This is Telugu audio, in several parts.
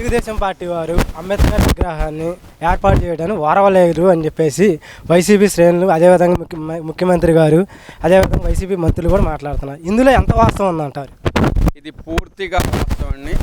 తెలుగుదేశం పార్టీ వారు అంబేద్కర్ విగ్రహాన్ని ఏర్పాటు చేయడానికి వారవలేరు అని చెప్పేసి వైసీపీ శ్రేణులు అదేవిధంగా ముఖ్య ముఖ్యమంత్రి గారు అదేవిధంగా వైసీపీ మంత్రులు కూడా మాట్లాడుతున్నారు. ఇందులో ఎంత వాస్తవం ఉందంటారు? ఇది పూర్తిగా వాస్తవాన్ని.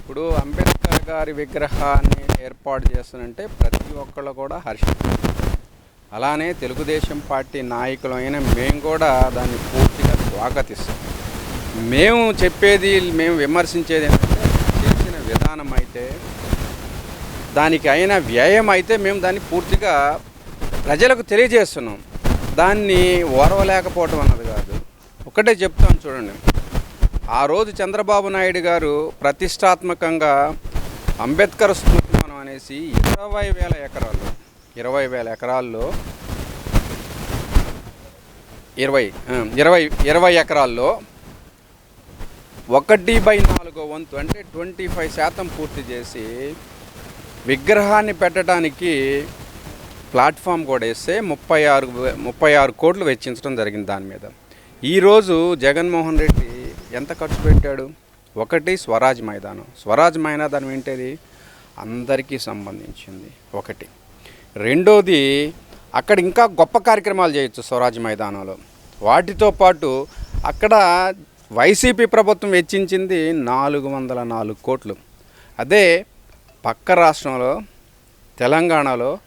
ఇప్పుడు అంబేద్కర్ గారి విగ్రహాన్ని ఏర్పాటు చేస్తానంటే ప్రతి ఒక్కళ్ళు కూడా హర్షిస్తారు అలానే తెలుగుదేశం పార్టీ నాయకులైన మేము కూడా దాన్ని పూర్తిగా స్వాగతిస్తాం. మేము చెప్పేది మేము విమర్శించేది ఏంటంటే విధానం అయితే దానికి అయిన వ్యయం అయితే మేము దాన్ని పూర్తిగా ప్రజలకు తెలియజేస్తున్నాం. దాన్ని ఓర్వలేకపోవటం అన్నది కాదు. ఒకటే చెప్తాను చూడండి. ఆ రోజు చంద్రబాబు నాయుడు గారు ప్రతిష్టాత్మకంగా అంబేద్కర్ స్మృతివనం అనేసి ఇరవై వేల ఎకరాల్లో ఇరవై వేల ఎకరాల్లో ఇరవై ఇరవై ఇరవై ఎకరాల్లో ఒకటి బై నాలుగో వంతు అంటే ట్వంటీ ఫైవ్ శాతం పూర్తి చేసి విగ్రహాన్ని పెట్టడానికి ప్లాట్ఫామ్ కూడా వేస్తే ముప్పై ఆరు ముప్పై ఆరు కోట్లు వెచ్చించడం జరిగింది దాని మీద. ఈరోజు జగన్మోహన్ రెడ్డి ఎంత ఖర్చు పెట్టాడు? ఒకటి స్వరాజ్ మైదానం. స్వరాజ్ మైదానం ఏంటది? అందరికీ సంబంధించింది ఒకటి. రెండోది అక్కడ ఇంకా గొప్ప కార్యక్రమాలు చేయొచ్చు స్వరాజ్ మైదానంలో. వాటితో పాటు అక్కడ వైసీపీ ప్రభుత్వం వెచ్చించింది నాలుగు వందల నాలుగు కోట్లు. అదే పక్క రాష్ట్రంలో తెలంగాణలో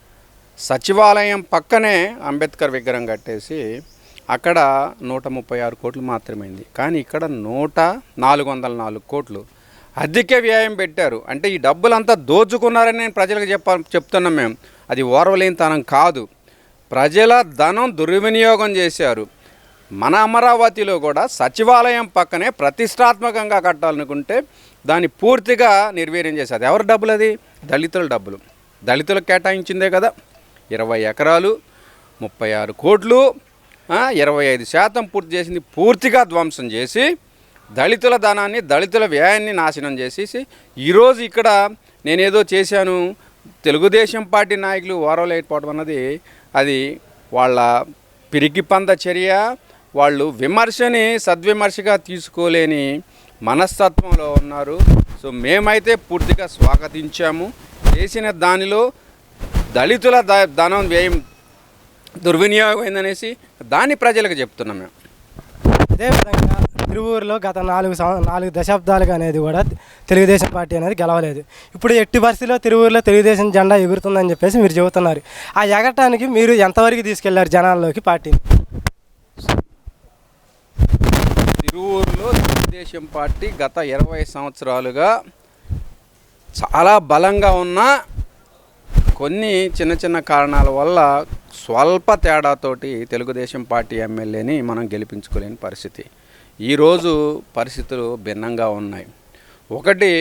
సచివాలయం పక్కనే అంబేద్కర్ విగ్రహం కట్టేసి అక్కడ నూట ముప్పై ఆరు కోట్లు మాత్రమైంది. కానీ ఇక్కడ నూట నాలుగు వందల నాలుగు కోట్లు. అధిక వ్యయం పెట్టారు. అంటే ఈ డబ్బులంతా దోచుకున్నారని నేను ప్రజలకు చెప్ప చెప్తున్నాం మేము. అది ఓర్వలేనితనం కాదు. ప్రజల ధనం దుర్వినియోగం చేశారు. మన అమరావతిలో కూడా సచివాలయం పక్కనే ప్రతిష్టాత్మకంగా కట్టాలనుకుంటే దాన్ని పూర్తిగా నిర్వీర్యం చేసేది. ఎవరి డబ్బులు అది? దళితుల డబ్బులు. దళితులకు కేటాయించిందే కదా. ఇరవై ఎకరాలు ముప్పై ఆరు కోట్లు ఇరవై ఐదు శాతం పూర్తి చేసింది. పూర్తిగా ధ్వంసం చేసి దళితుల ధనాన్ని దళితుల వ్యయాన్ని నాశనం చేసేసి ఈరోజు ఇక్కడ నేనేదో చేశాను. తెలుగుదేశం పార్టీ నాయకులు ఓరవలేకపోవడం అన్నది అది వాళ్ళ పిరికి పంద చర్య వాళ్ళు విమర్శని సద్విమర్శగా తీసుకోలేని మనస్తత్వంలో ఉన్నారు. సో మేమైతే పూర్తిగా స్వాగతించాము. చేసిన దానిలో దళితుల ద- ధనం వ్యయం దుర్వినియోగమైందనేసి దాన్ని ప్రజలకు చెప్తున్నాం మేము. అదేవిధంగా తిరువూరులో గత నాలుగు నాలుగు దశాబ్దాలుగా అనేది కూడా తెలుగుదేశం పార్టీ అనేది గెలవలేదు. ఇప్పుడు ఎట్టి పరిస్థితిలో తిరువూరులో తెలుగుదేశం జెండా ఎగురుతుందని చెప్పేసి మీరు చెబుతున్నారు. ఆ ఎగరటానికి మీరు ఎంతవరకు తీసుకెళ్ళారు జనాల్లోకి పార్టీని? తిరువూరులో తెలుగుదేశం పార్టీ గత ఇరవై సంవత్సరాలుగా చాలా బలంగా ఉన్న కొన్ని చిన్న చిన్న కారణాల వల్ల స్వల్ప తేడాతోటి తెలుగుదేశం పార్టీ ఎమ్మెల్యేని మనం గెలిపించుకోలేని పరిస్థితి. ఈరోజు పరిస్థితులు భిన్నంగా ఉన్నాయి. ఒకటి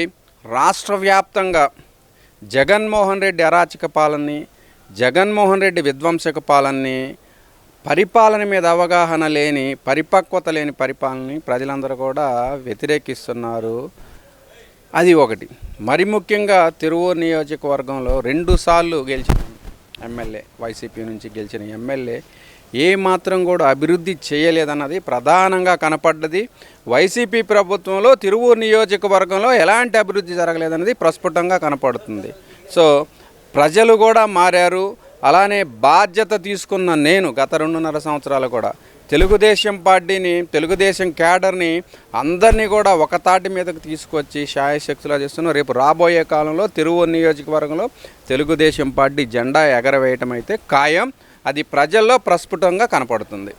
రాష్ట్ర వ్యాప్తంగా జగన్మోహన్ రెడ్డి అరాచక పాలనని జగన్మోహన్ రెడ్డి విధ్వంసక పాలనని పరిపాలన మీద అవగాహన లేని పరిపక్వత లేని పరిపాలనని ప్రజలందరూ కూడా వ్యతిరేకిస్తున్నారు. అది ఒకటి. మరి ముఖ్యంగా తిరువూరు నియోజకవర్గంలో రెండుసార్లు గెలిచిన ఎమ్మెల్యే వైసీపీ నుంచి గెలిచిన ఎమ్మెల్యే ఏ మాత్రం కూడా అభివృద్ధి చేయలేదన్నది ప్రధానంగా కనపడ్డది. వైసీపీ ప్రభుత్వంలో తిరువూరు నియోజకవర్గంలో ఎలాంటి అభివృద్ధి జరగలేదన్నది ప్రస్ఫుటంగా కనపడుతుంది. సో ప్రజలు కూడా మారారు. అలానే బాధ్యత తీసుకున్న నేను గత రెండున్నర సంవత్సరాలు కూడా తెలుగుదేశం పార్టీని తెలుగుదేశం క్యాడర్ని అందరినీ కూడా ఒక తాటి మీదకు తీసుకొచ్చి శాయశక్తులా చేస్తున్నాం రేపు రాబోయే కాలంలో తిరువూరు నియోజకవర్గంలో తెలుగుదేశం పార్టీ జెండా ఎగరవేయటం అయితే ఖాయం. అది ప్రజల్లో ప్రస్ఫుటంగా కనపడుతుంది.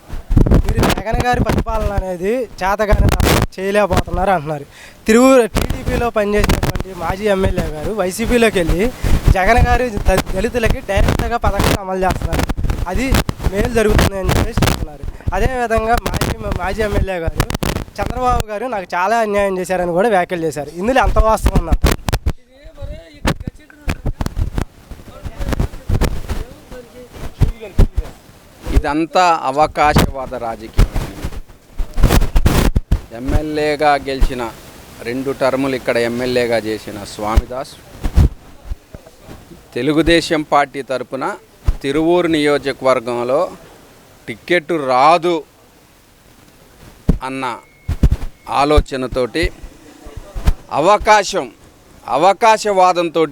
మీరు జగన్ గారి పరిపాలన అనేది చేతగానే చేయలేకపోతున్నారు అంటున్నారు. తిరువూరు టీడీపీలో పనిచేసినటువంటి మాజీ ఎమ్మెల్యే గారు వైసీపీలోకి వెళ్ళి జగన్ గారు దళితులకి డైరెక్ట్గా పథకాలు అమలు చేస్తున్నారు. అది మేలు జరుగుతుంది అని చెప్పేసి చెప్తున్నారు. అదేవిధంగా మాజీ మాజీ ఎమ్మెల్యే గారు చంద్రబాబు గారు నాకు చాలా అన్యాయం చేశారని కూడా వ్యాఖ్యలు చేశారు. ఇందులో ఎంత వాస్తవం ఉందంట ఇదంతా అవకాశవాద రాజకీయం. ఎమ్మెల్యేగా గెలిచిన రెండు టర్ములు ఇక్కడ ఎమ్మెల్యేగా చేసిన స్వామిదాస్ తెలుగుదేశం పార్టీ తరపున తిరువూరు నియోజకవర్గంలో టిక్కెట్ రాదు అన్న ఆలోచనతోటి అవకాశం అవకాశవాదంతో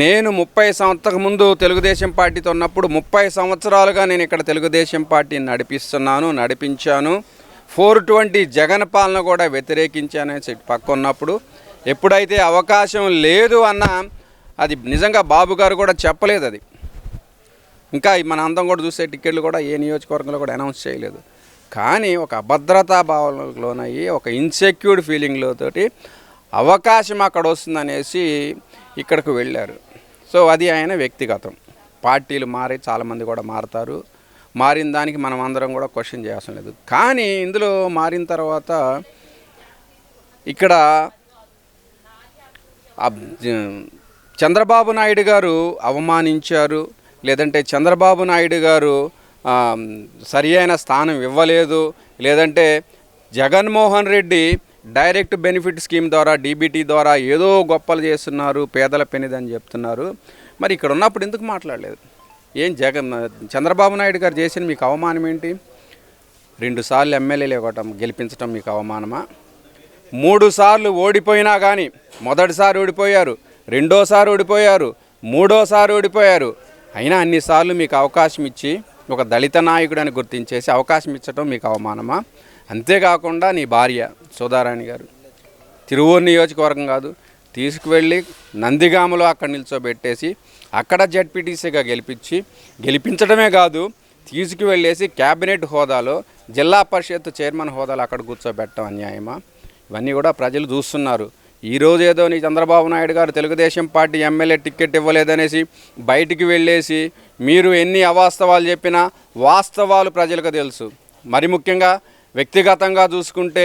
నేను ముప్పై సంవత్సరం ముందు తెలుగుదేశం పార్టీతో ఉన్నప్పుడు ముప్పై సంవత్సరాలుగా నేను ఇక్కడ తెలుగుదేశం పార్టీని నడిపిస్తున్నాను నడిపించాను. ఫోర్ ట్వంటీ జగన్ పాలన కూడా వ్యతిరేకించాను చెప్పి పక్క ఉన్నప్పుడు ఎప్పుడైతే అవకాశం లేదు అన్న అది నిజంగా బాబు గారు కూడా చెప్పలేదు అది. ఇంకా మన అందం కూడా చూసే టికెట్లు కూడా ఏ నియోజకవర్గంలో కూడా అనౌన్స్ చేయలేదు. కానీ ఒక అభద్రతా భావనలోనయ్యి ఒక ఇన్సెక్యూర్డ్ ఫీలింగ్లో తోటి అవకాశం అక్కడ వస్తుందనేసి ఇక్కడికి వెళ్ళారు. సో అది ఆయన వ్యక్తిగతం. పార్టీలు మారి చాలామంది కూడా మారుతారు. మారిన దానికి మనం అందరం కూడా క్వశ్చన్ చేయాల్సిన లేదు. కానీ ఇందులో మారిన తర్వాత ఇక్కడ చంద్రబాబు నాయుడు గారు అవమానించారు లేదంటే చంద్రబాబు నాయుడు గారు సరి అయిన స్థానం ఇవ్వలేదు లేదంటే Jaganmohan Reddy direct benefit scheme ద్వారా డీబీటీ ద్వారా ఏదో గొప్పలు చేస్తున్నారు పేదల పెనిదని చెప్తున్నారు. మరి ఇక్కడ ఉన్నప్పుడు ఎందుకు మాట్లాడలేదు? ఏం జగన్ చంద్రబాబు నాయుడు గారు చేసిన మీకు అవమానం ఏంటి? రెండుసార్లు ఎమ్మెల్యేలు ఇవ్వటం గెలిపించడం మీకు అవమానమా? మూడు సార్లు ఓడిపోయినా కానీ మొదటిసారి ఓడిపోయారు. రెండోసారి ఓడిపోయారు మూడోసారి ఓడిపోయారు. అయినా అన్నిసార్లు మీకు అవకాశం ఇచ్చి ఒక దళిత నాయకుడని గుర్తించేసి అవకాశం ఇచ్చటం మీకు అవమానమా? అంతేకాకుండా నీ భార్య సోదారాణి గారు. తిరువూరు నియోజకవర్గం కాదు తీసుకువెళ్ళి నందిగామలో అక్కడ నిల్చోబెట్టేసి అక్కడ జడ్పీటీసీగా గెలిపించి గెలిపించడమే కాదు తీసుకువెళ్ళేసి క్యాబినెట్ హోదాలో జిల్లా పరిషత్ చైర్మన్ హోదాలో అక్కడ కూర్చోబెట్టడం అన్యాయమా? ఇవన్నీ కూడా ప్రజలు చూస్తున్నారు. ఈరోజు ఏదో నీ Chandrababu Naidu garu Telugu Desam party MLA ticket ఇవ్వలేదనేసి బయటికి వెళ్ళేసి మీరు ఎన్ని అవాస్తవాలు చెప్పినా వాస్తవాలు ప్రజలకు తెలుసు. మరి ముఖ్యంగా వ్యక్తిగతంగా చూసుకుంటే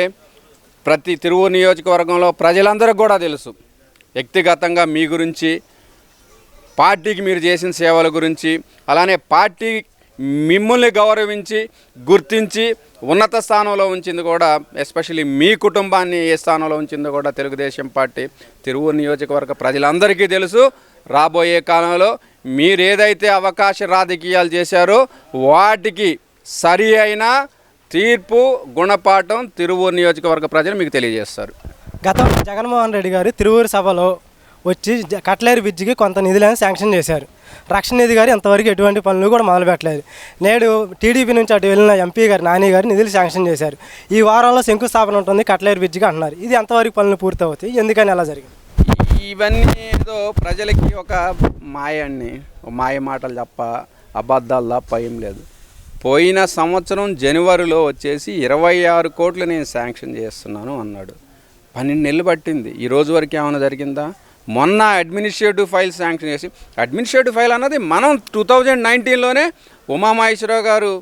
ప్రతి తిరువు నియోజకవర్గంలో ప్రజలందరికీ కూడా తెలుసు. వ్యక్తిగతంగా మీ గురించి పార్టీకి మీరు చేసిన సేవల గురించి అలానే పార్టీ మిమ్మల్ని గౌరవించి గుర్తించి ఉన్నత స్థానంలో ఉంచింది కూడా ఎస్పెషల్లీ మీ కుటుంబాన్ని ఏ స్థానంలో ఉంచిందో కూడా తెలుగుదేశం పార్టీ తిరువూరు నియోజకవర్గ ప్రజలందరికీ తెలుసు. రాబోయే కాలంలో మీరు ఏదైతే అవకాశ రాజకీయాలు చేశారో వాటికి సరి అయిన తీర్పు గుణపాఠం తిరువూరు నియోజకవర్గ ప్రజలు మీకు తెలియజేస్తారు. గతంలో జగన్మోహన్ రెడ్డి గారు తిరువూరు సభలో వచ్చి కట్లేరు బ్రిడ్జికి కొంత నిధులను శాంక్షన్ చేశారు. రక్షణ నిధి గారు ఇంతవరకు ఎటువంటి పనులు కూడా మొదలుపెట్టలేదు నేడు టీడీపీ నుంచి అటు వెళ్ళిన ఎంపీ గారు నాని గారు నిధులు శాంక్షన్ చేశారు. ఈ వారంలో శంకుస్థాపన ఉంటుంది కట్లేరు బ్రిడ్జికి అంటున్నారు. ఇది ఎంతవరకు పనులు పూర్తవుతాయి? ఎందుకని అలా జరిగింది? ఇవన్నీ ఏదో ప్రజలకి ఒక మాయ అండి మాయ మాటలు తప్ప అబద్ధాలు తప్ప ఏం లేదు. పోయిన సంవత్సరం జనవరిలో వచ్చేసి ఇరవై ఆరు కోట్లు నేను శాంక్షన్ చేస్తున్నాను అన్నాడు. పన్నెండు నెలలు పట్టింది. ఈ రోజు వరకు ఏమైనా జరిగిందా? మొన్న అడ్మినిస్ట్రేటివ్ ఫైల్ శాంక్షన్ చేసి. అడ్మినిస్ట్రేటివ్ ఫైల్ అన్నది మనం టూ థౌజండ్ నైన్టీన్లోనే ఉమామహేశ్వరరావు గారు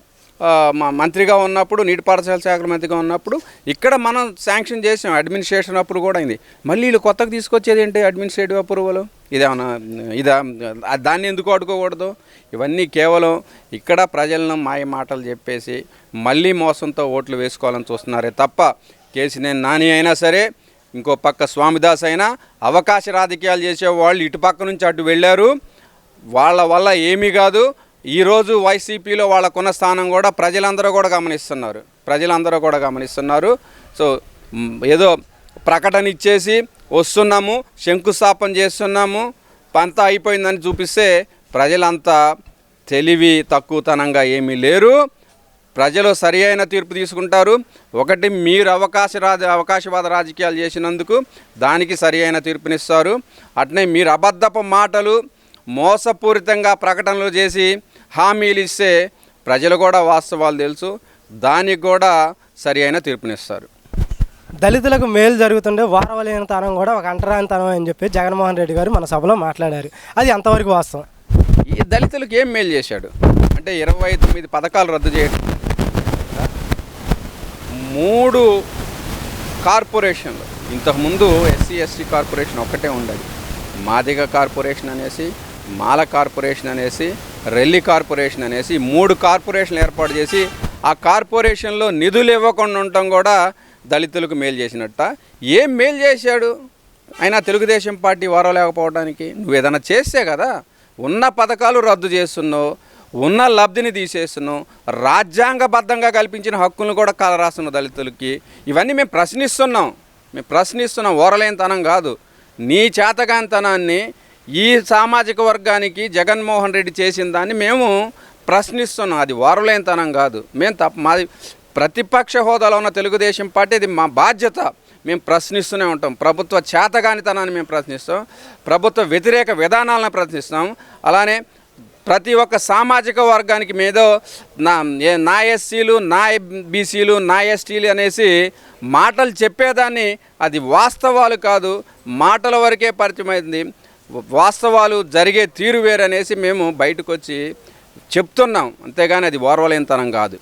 మంత్రిగా ఉన్నప్పుడు నీటిపారుదల శాఖ మంత్రిగా ఉన్నప్పుడు ఇక్కడ మనం శాంక్షన్ చేసాం. అడ్మినిస్ట్రేషన్ అప్పుడు కూడా అయింది. మళ్ళీ వీళ్ళు కొత్తగా తీసుకొచ్చేది ఏంటి అడ్మినిస్ట్రేటివ్ అప్రూవల్ ఇదేమన్నా ఇదా దాన్ని ఎందుకు అడుకోకూడదు ఇవన్నీ కేవలం ఇక్కడ ప్రజలను మాయ మాటలు చెప్పేసి మళ్ళీ మోసంతో ఓట్లు వేసుకోవాలని చూస్తున్నారే తప్ప కేసినేని నాని అయినా సరే ఇంకో పక్క స్వామిదాస్ అయినా అవకాశ రాజకీయాలు చేసే వాళ్ళు ఇటు పక్క నుంచి అటు వెళ్ళారు. వాళ్ళ వల్ల ఏమీ కాదు. ఈరోజు వైసీపీలో వాళ్ళకున్న స్థానం కూడా ప్రజలందరూ కూడా గమనిస్తున్నారు. ప్రజలందరూ కూడా గమనిస్తున్నారు. సో ఏదో ప్రకటన ఇచ్చేసి వస్తున్నాము శంకుస్థాపన చేస్తున్నాము పంతా అయిపోయిందని చూపిస్తే ప్రజలంతా తెలివి తక్కువతనంగా ఏమీ లేరు. ప్రజలు సరి అయిన తీర్పు తీసుకుంటారు. ఒకటి మీరు అవకాశ రాజ అవకాశవాద రాజకీయాలు చేసినందుకు దానికి సరి అయిన తీర్పునిస్తారు. అట్నే మీరు అబద్ధపు మాటలు మోసపూరితంగా ప్రకటనలు చేసి హామీలు ఇస్తే ప్రజలు కూడా వాస్తవాలు తెలుసు. దానికి కూడా సరి అయిన తీర్పునిస్తారు. దళితులకు మేలు జరుగుతుండే వారవలేనితనం కూడా ఒక అంటరానితనం అని చెప్పి జగన్మోహన్ రెడ్డి గారు మన సభలో మాట్లాడారు. అది ఎంతవరకు వాస్తవం? ఈ దళితులకు ఏం మేలు చేశాడు? అంటే ఇరవై తొమ్మిది పథకాలు రద్దు చేయడం మూడు కార్పొరేషన్లు. ఇంతకుముందు ఎస్సీ ఎస్టీ కార్పొరేషన్ ఒక్కటే ఉండేది. మాదిగ కార్పొరేషన్ అనేసి మాల కార్పొరేషన్ అనేసి రెల్లి కార్పొరేషన్ అనేసి మూడు కార్పొరేషన్లు ఏర్పాటు చేసి ఆ కార్పొరేషన్లో నిధులు ఇవ్వకుండా ఉండటం కూడా దళితులకు మేలు చేసినట్ట. ఏం మేలు చేశాడు? అయినా తెలుగుదేశం పార్టీ వారలేకపోవడానికి నువ్వు ఏదైనా చేస్తే కదా ఉన్న పథకాలు రద్దు చేస్తున్నావు ఉన్న లబ్ధిని తీసేస్తున్నావు రాజ్యాంగబద్ధంగా కల్పించిన హక్కులను కూడా కలరాస్తున్న దళితులకి. ఇవన్నీ మేము ప్రశ్నిస్తున్నాం. మేము ప్రశ్నిస్తున్నాం ఓరలేనితనం కాదు. నీ చేతగాంతనాన్ని ఈ సామాజిక వర్గానికి జగన్మోహన్ రెడ్డి చేసిన దాన్ని మేము ప్రశ్నిస్తున్నాం. అది ఓరలేనితనం కాదు. మేము తప్ప మాది ప్రతిపక్ష హోదాలో ఉన్న తెలుగుదేశం పార్టీ ఇది మా బాధ్యత. మేము ప్రశ్నిస్తూనే ఉంటాం. ప్రభుత్వ చేతగానితనాన్ని మేము ప్రశ్నిస్తాం. ప్రభుత్వ వ్యతిరేక విధానాలను ప్రశ్నిస్తాం. అలానే ప్రతి ఒక్క సామాజిక వర్గానికి మీదో నా నా ఎస్సీలు నా బీసీలు నా ఎస్టీలు అనేసి మాటలు చెప్పేదాన్ని అది వాస్తవాలు కాదు మాటల వరకే పరిచయమైంది. వాస్తవాలు జరిగే తీరు వేరనేసి మేము బయటకు వచ్చి చెప్తున్నాం. అంతేగాని అది ఓర్వలేనితనం కాదు.